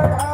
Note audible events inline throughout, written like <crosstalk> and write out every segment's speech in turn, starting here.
Lord. <laughs>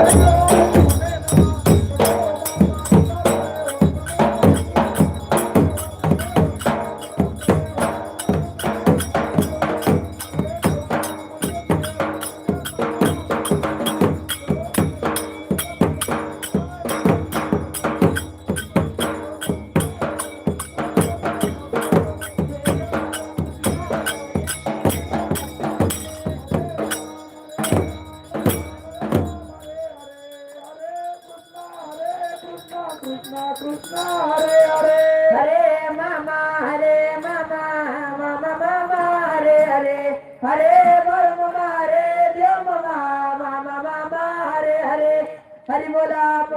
Yeah.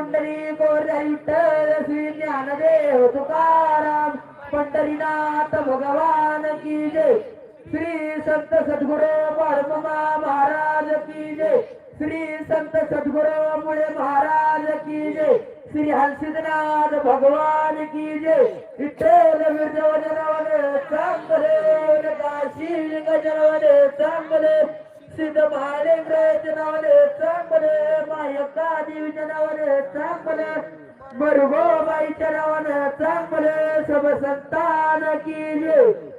Pandhari गोर श्री ज्ञानदेव तुकाराम. पंढरीनाथ भगवान की जय. श्री संत सद्गुरु परममा महाराज की जय. श्री संत सद्गुरु मुळे महाराज की जय. श्री हर्षिदनाथ भगवान की जय. विठ्ठल विजवजनवन चांगले काशी लिंग चांगले. सिद्ध महालिंग जनवने चांगले मायका देवी जनवने चांगले बरुगो बाईच्या नावाने चांगले सब संतान की